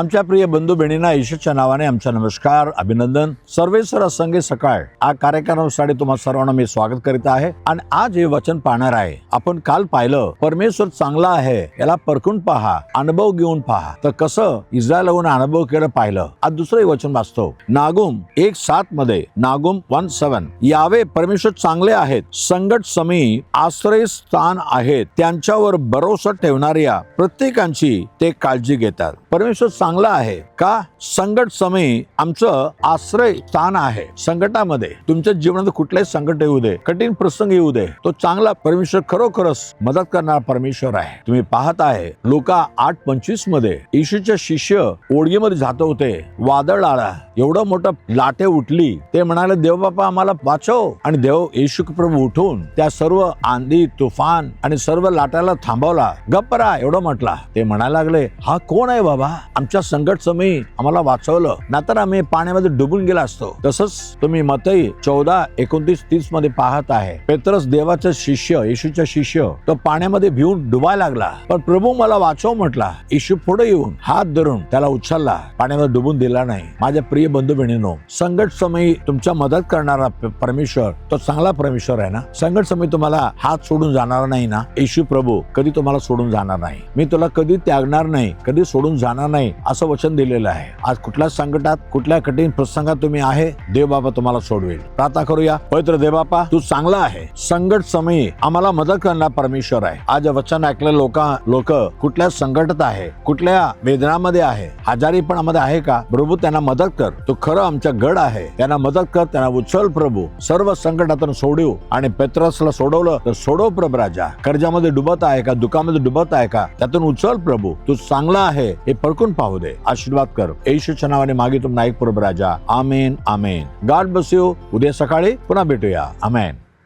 आमच्या प्रिय बंधू बहिणींना ईश्वरच्या नावाने आमचा नमस्कार अभिनंदन. सर्वेश्वर संगे सकाळ. हा कार्यक्रमासाठी तुम्हा सर्वांना मी स्वागत करीत आहे आणि आज हे वचन पाहणार आहे. आपण काल पाहिलं परमेश्वर चांगला आहे याला परखून पहा अनुभव घेऊन पहा. तर कसं इस्रायलहून अनुभव केलं पाहिलं. आज दुसरं वचन वाचतो. नागुम एक सात मध्ये नागुम वन सेवन. यावे परमेश्वर चांगले आहेत संकट समी आश्रय स्थान आहेत त्यांच्यावर भरोसा ठेवणाऱ्या प्रत्येकांची ते काळजी घेतात. परमेश्वर चांगला आहे का? संकट समय आमचं आश्रय स्थान आहे संकटामध्ये. तुमच्या जीवनात कुठलेही संकट येऊ दे कठीण प्रसंग येऊ दे तो चांगला परमेश्वर खरोखरच मदत करणारा परमेश्वर आहे. तुम्ही पाहत आहे लोका आठ पंचवीसमध्ये येशूचे शिष्य ओडगीमध्ये जात होते वादळ आला एवढं मोठं लाटे उठली ते म्हणाले देव बापा आम्हाला वाचव. आणि देव येशू प्रभू उठून त्या सर्व आंधी तुफान आणि सर्व लाटाला थांबवला. गप्प एवढं म्हटला. ते म्हणायला लागले हा कोण आहे बाबा? आमच्या संकट समयी आम्हाला वाचवलं. नाहीतर आम्ही पाण्यामध्ये डुबून गेला असतो. तसंच तुम्ही मतही चौदा एकोणतीस तीसमध्ये पाहत आहे. पेत्रस देवाचा शिष्य येशूचा शिष्य तो पाण्यामध्ये भिवून डुबायला लागला. पण प्रभू मला वाचव म्हटला. येशू पुढे येऊन हात धरून त्याला उचलला. पाण्यामध्ये डुबून दिला नाही. माझ्या प्रिय बंधू बहिणीनो संकट समयी तुमच्या मदत करणारा परमेश्वर तो चांगला परमेश्वर आहे ना? संकट समयी तुम्हाला हात सोडून जाणार नाही ना? येशू प्रभू कधी तुम्हाला सोडून जाणार नाही? मी तुला कधी त्यागणार नाही? कधी सोडून जाणार नाही? असं वचन दिलेलं आहे. आज कुठल्या संकटात कुठल्या कठीण प्रसंगात तुम्ही आहे देव बाबा तुम्हाला सोडवेल. प्रार्थना करूया पवित्र देवबापा तू चांगला आहे. संकट समयी आम्हाला मदत करणार परमेश्वर आहे. आज वचन ऐकले लोक लोक कुठल्या संकटात आहे कुठल्या वेदनामध्ये आहे आजारीपणामध्ये आहे का? प्रभू त्यांना मदत कर. तू खरं आमच्या गड आहे. त्यांना मदत कर त्यांना उचल प्रभू. सर्व संकटातून सोडव आणि पेत्रसला सोडवलं तर सोडव प्रभू राजा. कर्जामध्ये डुबत आहे का? दुकामध्ये डुबत आहे का? त्यातून उचल प्रभू. तू चांगला आहे हे पडकून पाहू. दे. आशीर्वाद कर. येशूच्या नावाने तुम नाईक प्रभू राजा. आमेन आमेन. गाठ बसू उद्या सकाळी पुन्हा भेटूया. आमेन